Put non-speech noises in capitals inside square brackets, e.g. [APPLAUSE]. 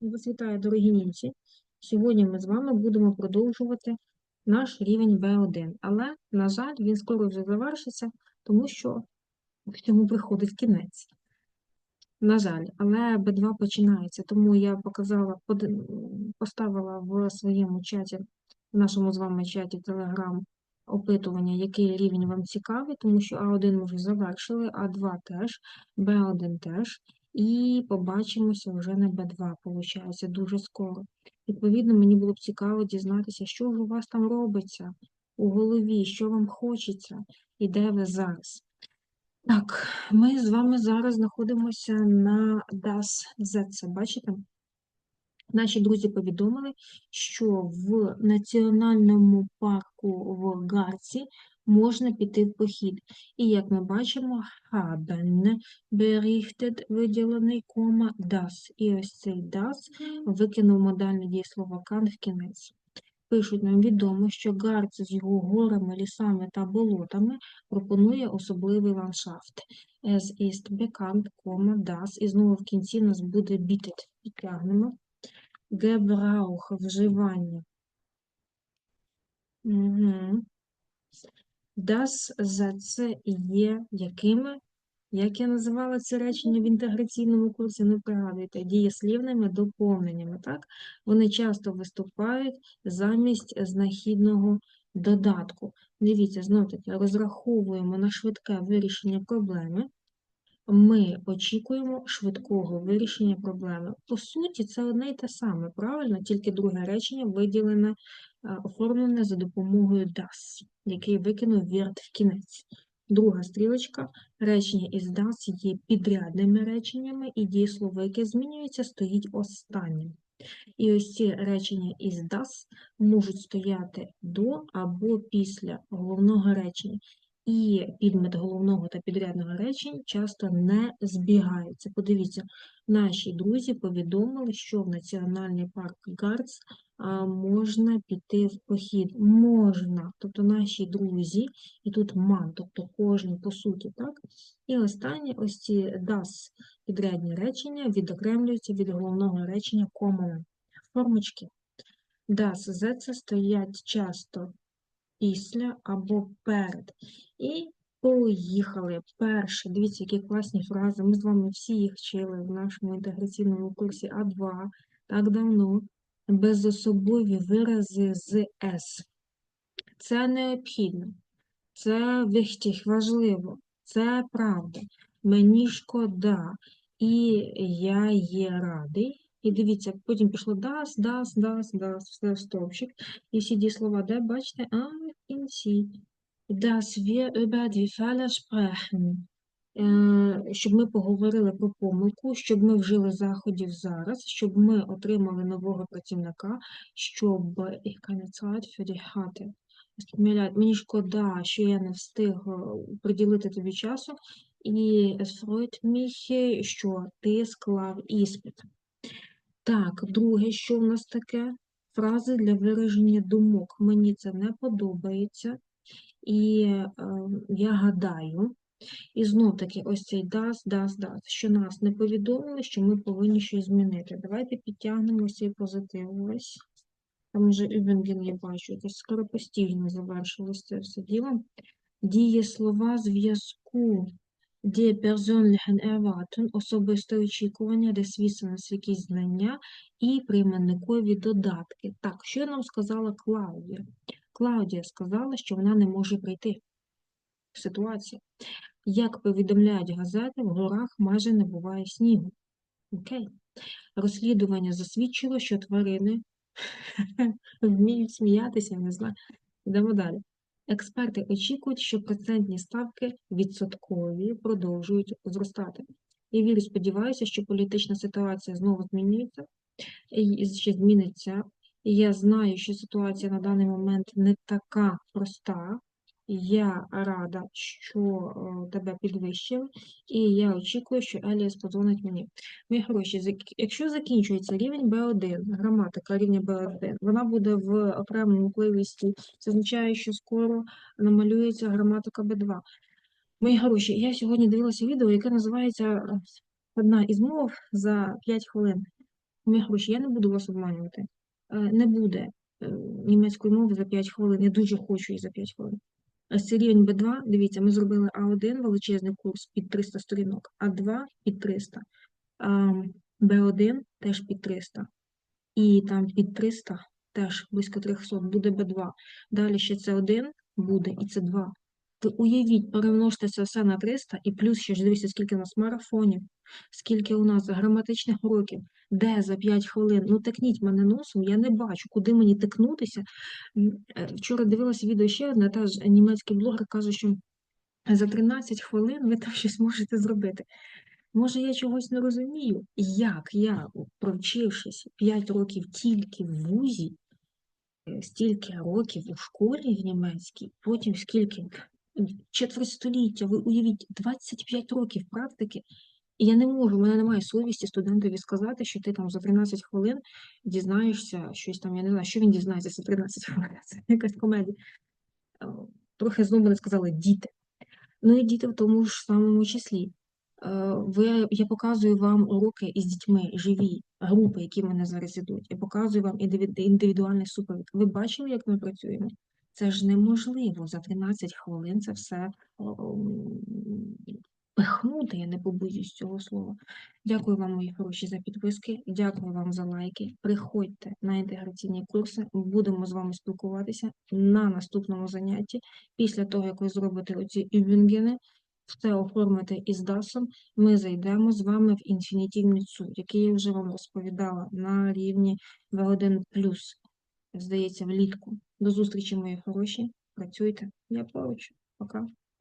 Вас вітаю, дорогі німці. Сьогодні ми з вами будемо продовжувати наш рівень B1. Але, на жаль, він скоро вже завершиться, тому що всьому приходить кінець. На жаль, але B2 починається, тому я показала, поставила в своєму чаті, в нашому з вами чаті Telegram опитування, який рівень вам цікавий, тому що А1 ми вже завершили, А2 теж, Б1 теж, і побачимося вже на Б2, виходить, дуже скоро. Відповідно, мені було б цікаво дізнатися, що ж у вас там робиться у голові, що вам хочеться і де ви зараз. Так, ми з вами зараз знаходимося на Das Zetze. Бачите? Наші друзі повідомили, що в національному парку в Гарці можна піти в похід. І як ми бачимо, haben berichtet виділений кома das. І ось цей das викинув модальне дієслово kann в кінець. Пишуть нам відомо, що Гарц з його горами, лісами та болотами пропонує особливий ландшафт. Es ist bekannt, das, і знову в кінці нас буде bietet. Підтягнемо. Gebrauch, вживання. Угу. Das за це є якими? Як я називала це речення в інтеграційному курсі, не пригадуйте, дієслівними доповненнями, так? Вони часто виступають замість знахідного додатку. Дивіться, знов таки, розраховуємо на швидке вирішення проблеми. Ми очікуємо швидкого вирішення проблеми. По суті, це одне й те саме, правильно? Тільки друге речення виділене, оформлене за допомогою das, який викинув вірт в кінець. Друга стрілочка. Речення із das є підрядними реченнями, і дієслово, яке змінюється, стоїть останнім. І ось ці речення із das можуть стояти до або після головного речення. І підмет головного та підрядного речень часто не збігаються. Подивіться, наші друзі повідомили, що в Національний парк Гарц можна піти в похід. Можна, тобто наші друзі, і тут ман, тобто кожен по суті, так? І останнє, ось ці das підрядні речення відокремлюються від головного речення комами. Формочки. Das, це стоять часто після або перед. І поїхали. Перше, дивіться, які класні фрази. Ми з вами всі їх вчили в нашому інтеграційному курсі А2 так давно. Безособові вирази з С. Це необхідно, це wichtig, важливо, це правда. Мені шкода, і я є радий. І дивіться, потім пішло das, das, das, das, все стовпчик. І всі дієслова, де бачите, а в кінці. Das wir über die Fälle sprechen. Е, Щоб ми поговорили про помилку, щоб ми вжили заходів зараз, щоб ми отримали нового працівника, щоб ich keine Zeit. Мені шкода, що я не встиг е, приділити тобі часу, і es freut mich, що ти склав іспит. Так, друге, що в нас таке? Фрази для вираження думок. Мені це не подобається. І е, я гадаю, і знов таки ось цей das, das, das, що нас не повідомили, що ми повинні щось змінити. Давайте підтягнемо цей позитив ось. Там вже Übungen я бачу, якось скоропостійно завершилось це все діло. Дієслова зв'язку Die persönlichen Erwartungen, особисте очікування, де свідчились якісь знання і прийменникові додатки. Так, що нам сказала Клаудія? Клаудія сказала, що вона не може прийти в ситуацію. Як повідомляють газети, в горах майже не буває снігу. Окей. Розслідування засвідчило, що тварини [LAUGHS] вміють сміятися, не знаю. Йдемо далі. Експерти очікують, що процентні ставки відсоткові продовжують зростати. І вірю, сподіваюся, що політична ситуація знову змінюється, і ще зміниться. Я знаю, що ситуація на даний момент не така проста. Я рада, що е, тебе підвищили, і я очікую, що Еліас подзвонить мені. Мої хороші, якщо закінчується рівень B1, граматика рівня B1, вона буде в окремому плейлисті. Це означає, що скоро намалюється граматика B2. Мої хороші, я сьогодні дивилася відео, яке називається Одна із мов за 5 хвилин. Мої гроші, я не буду вас обманювати. Е, Не буде е, німецької мови за 5 хвилин. Я дуже хочу її за 5 хвилин. Ось рівень Б2. Дивіться, ми зробили А1 величезний курс під 300 сторінок, А2 під 300, Б1 теж під 300. І там під 300 теж близько 300 буде Б2. Далі ще це 1 буде і це 2. Ви уявіть, перемножте це все на 300 і плюс ще ж дивіться, скільки у нас марафонів, скільки у нас граматичних уроків, де за 5 хвилин. Ну тикніть мене носом, я не бачу, куди мені тикнутися. Е, Вчора дивилася відео ще одне, теж німецький блогер каже, що за 13 хвилин ви там щось можете зробити. Може, я чогось не розумію, як я, провчившись 5 років тільки в вузі, е, стільки років у школі в німецькій, потім скільки четверть ви уявіть, 25 років практики, і я не можу, у мене немає совісті студентові сказати, що ти там за 13 хвилин дізнаєшся щось там, я не знаю, що він дізнається за 13 хвилин, [LAUGHS] це якась комедія. Е, Трохи знову мене сказали діти. Ну і діти в тому ж самому числі. Е, Ви, я показую вам уроки із дітьми, живі, групи, які в мене зараз ідуть. Я показую вам індиві- індивідуальний супровід. Ви бачили, як ми працюємо? Це ж неможливо за 13 хвилин це все пихнути, я не побоюсь цього слова. Дякую вам, мої хороші, за підписки. Дякую вам за лайки. Приходьте на інтеграційні курси. Будемо з вами спілкуватися на наступному занятті. Після того, як ви зробите оці юбінгени, все оформите із DAS, ми зайдемо з вами в інфінітивний цу, який я вже вам розповідала на рівні V1+, здається, влітку. До зустрічі, мої хороші. Працюйте. Я поруч. Пока.